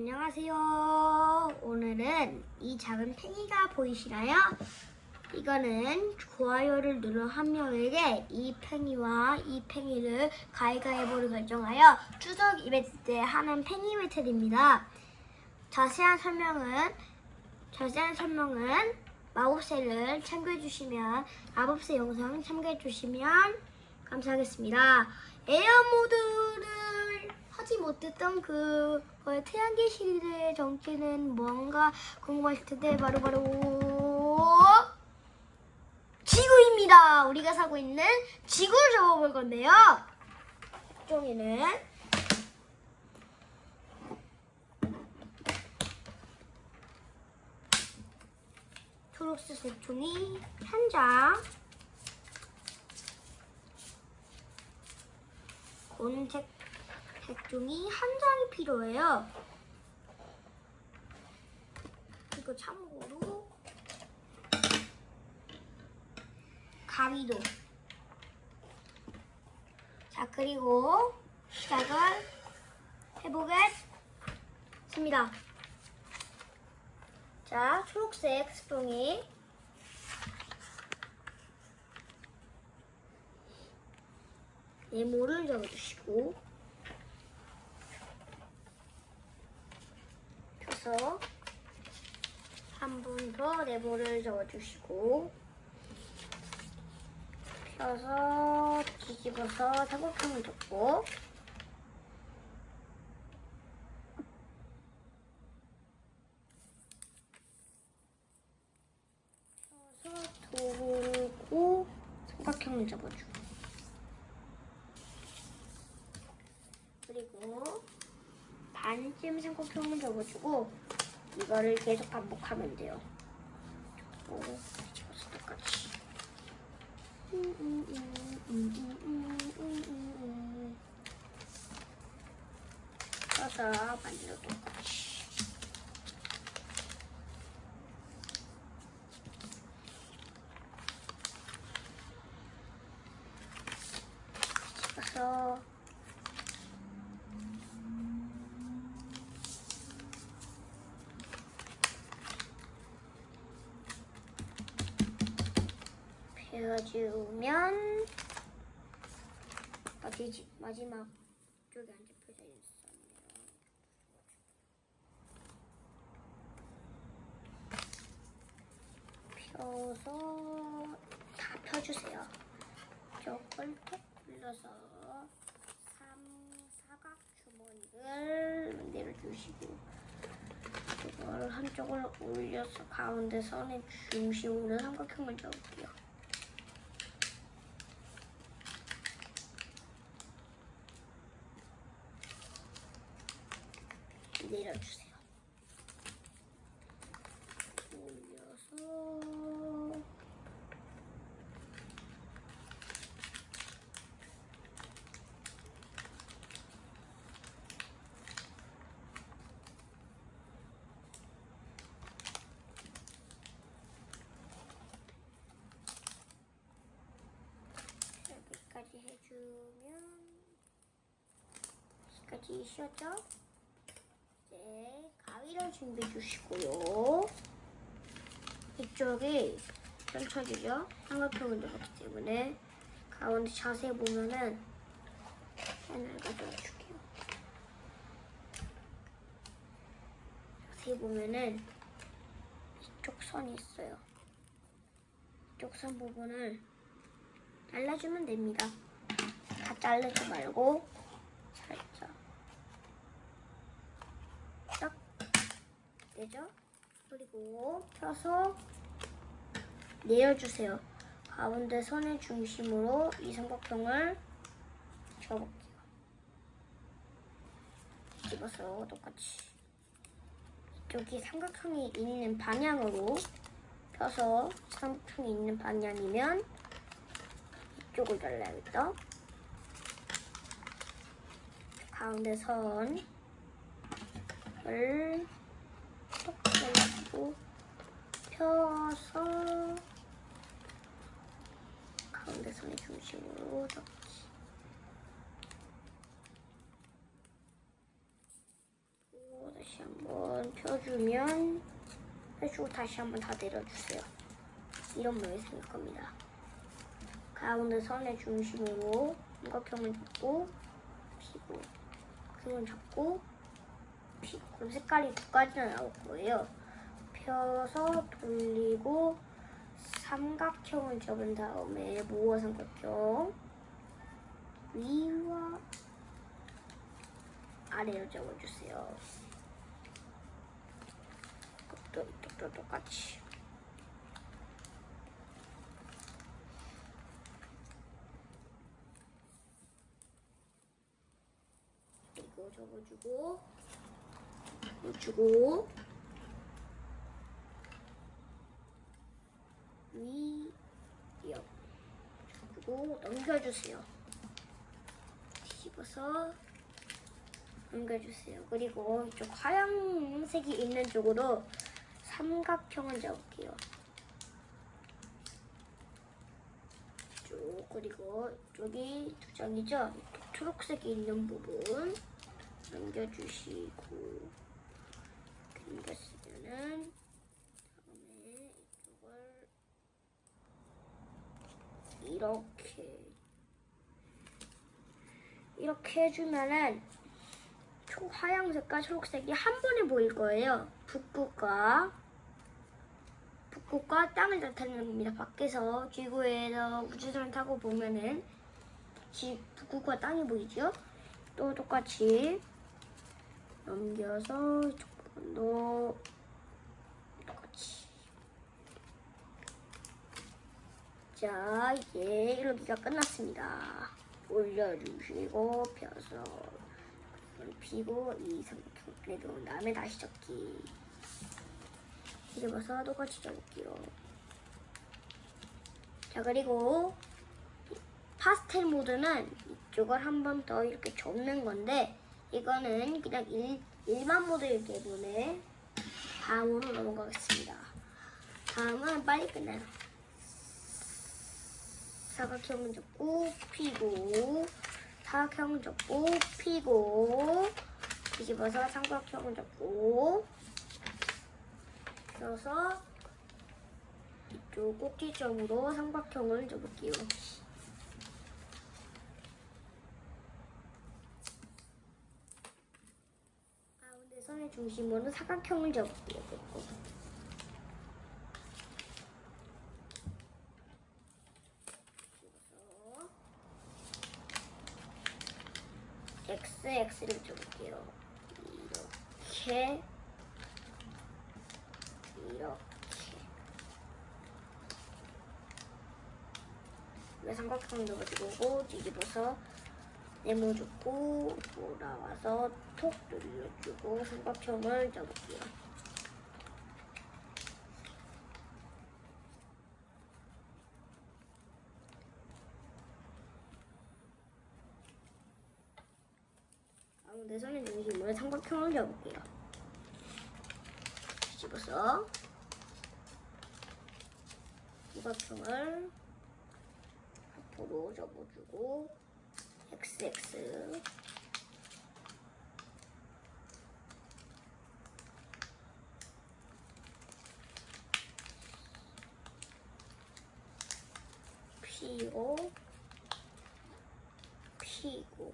안녕하세요. 오늘은 이 작은 팽이가 보이시나요? 이거는 좋아요를 누른 한 명에게 이 팽이와 이 팽이를 가위가위보를 결정하여 추석 이벤트 때 하는 팽이 배틀입니다. 자세한 설명은 자세한 설명은 마법새를 참고해 주시면 마법새 영상 참고해 주시면 감사하겠습니다. 에어 모드를 하지 못했던 그 어, 태양계 시리즈의 정체는 뭔가 궁금하실 텐데 바로 바로 지구입니다. 우리가 사고 있는 지구를 접어볼 건데요. 종이는 초록색 색종이 한 장, 고른색 색종이 한 장이 필요해요. 그리고 참고로 가위도. 자 그리고 시작을 해보겠습니다. 자, 초록색 스통이 네모를 적어주시고 펴서 한 번 더 네모를 적어주시고 펴서 뒤집어서 사각형을 접고 펴서 돌고 삼각형을 접어주고 참고 표문 줘가지고 이거를 계속 반복하면 돼요. 오, 집어서 똑같이. 음, 음, 음, 써서 똑같이. 펴주면 마지지, 마지막 쪽에 안 접혀져 있었네요. 펴서 다 펴주세요. 저걸 톡 눌러서 삼사각 주머니를 만들어 주시고 이걸 한쪽을 올려서 가운데 선의 중심으로 삼각형을. 내려주세요. 올려서 여기까지 해 주면 여기까지 쉬었죠? 이제 가위를 준비해 주시고요. 이쪽이 펼쳐지죠? 삼각형을 넣었기 때문에 가운데 자세히 보면은 하나를 가져와 줄게요. 자세히 보면은 이쪽 선이 있어요. 이쪽 선 부분을 잘라주면 됩니다. 다 자르지 말고 살짝 딱 되죠? 그리고 펴서 내려주세요. 가운데 선의 중심으로 이 삼각형을 접을게요. 집어서 똑같이 이쪽이 삼각형이 있는 방향으로 펴서 삼각형이 있는 방향이면 이쪽을 잘라야겠죠? 가운데 선을 톡 펴서 가운데 선의 중심으로 접기 오, 다시 한번 펴주면 펴주고 다시 한번 다 내려주세요. 이런 모양이 생길 겁니다. 가운데 선의 중심으로 삼각형을 잡고 피고 그걸 잡고 피고 그럼 색깔이 두 가지나 나올 거예요. 펴서 돌리고 삼각형을 접은 다음에 모아 삼각형 위와 아래로 접어주세요. 또 이쪽도 똑같이. 이거 접어주고 주고 위, 옆 주고 넘겨주세요. 뒤집어서 넘겨주세요. 그리고 이쪽 하얀색이 있는 쪽으로 삼각형을 잡을게요. 쭉 그리고 이쪽이 두 장이죠. 초록색이 있는 부분 넘겨주시고 넘겼으면은 다음에 이쪽을 이렇게 이렇게 해주면은 초하얀색과 초록색이 한 번에 보일 거예요. 북극과 북극과 땅을 나타내는 겁니다. 밖에서 지구에서 우주선을 타고 보면은 지, 북극과 땅이 보이죠? 또 똑같이 넘겨서 부분도 똑같이. 자 이제 이렇게가 끝났습니다. 올려주시고 펴서 피고 이 삼각형 내려온 다음에 다시 접기. 뒤집어서 똑같이 접을게요. 자 그리고 파스텔 모드는 이쪽을 한 번 더 이렇게 접는 건데 이거는 그냥 일, 일반 모드이기 때문에 다음으로 넘어가겠습니다 다음은 빨리 끝나요 사각형을 접고 피고 사각형을 접고 피고 뒤집어서 삼각형을 접고 펴서 이쪽 꼭지점으로 삼각형을 접을게요. 중심으로 사각형을 접을게요. 집어서 XX를 줘볼게요. 이렇게, 이렇게. 왜 삼각형 넣어주고 뒤집어서 네모주고 돌아와서 톡 눌러주고 삼각형을 접을게요. 가운데 선의 중심으로 삼각형을 접을게요. 뒤집어서 삼각형을 앞으로 접어주고 XX 피고 피고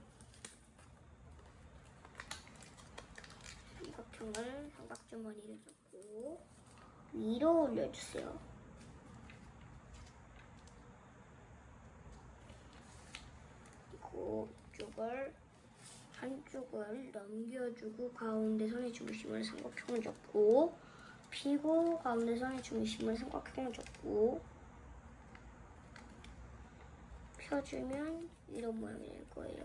삼각형을 삼각주머니를 접고 위로 올려주세요. 이쪽을 한쪽을 넘겨주고 가운데 선의 중심을 삼각형을 접고 피고 가운데 선의 중심을 삼각형을 접고 펴주면 이런 모양이 될 거예요.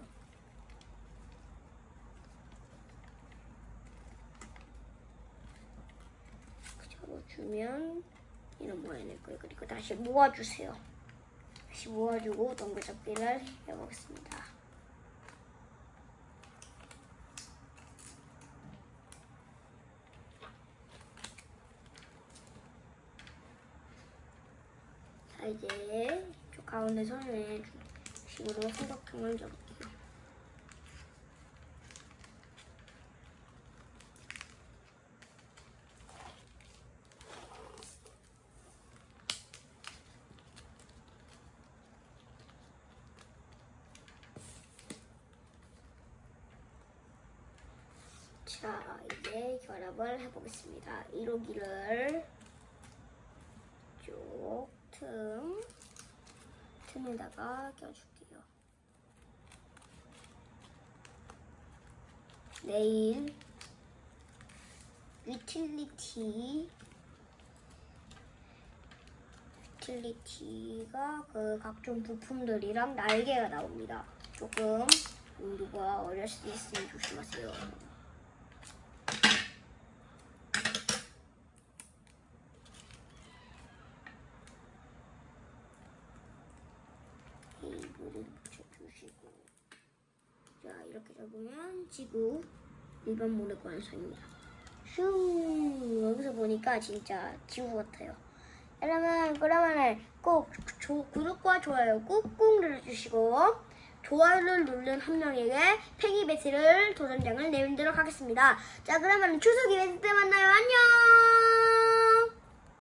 접어주면 이런 모양이 될 거예요. 그리고 다시 모아주세요. 다시 모아주고 동글접기를 해보겠습니다. 가운데 선을 식으로 삼각형을 접기. 자, 이제 결합을 해보겠습니다. 이로기를 쭉 틈. 틈에다가 껴줄게요. 내일 유틸리티 유틸리티가 그 각종 부품들이랑 날개가 나옵니다. 조금 누가 어릴 수도 있으니 조심하세요. 테이블을 붙여주시고 자 이렇게 잡으면 지구 일반 모드 완성입니다. 슝 여기서 보니까 진짜 지구 같아요. 여러분 그러면은 꼭 조- 구독과 좋아요 꾹꾹 눌러주시고 좋아요를 누른 한 명에게 팽이 배틀을 도전장을 내밀도록 하겠습니다. 자 그러면 추석 이벤트 때 만나요. 안녕.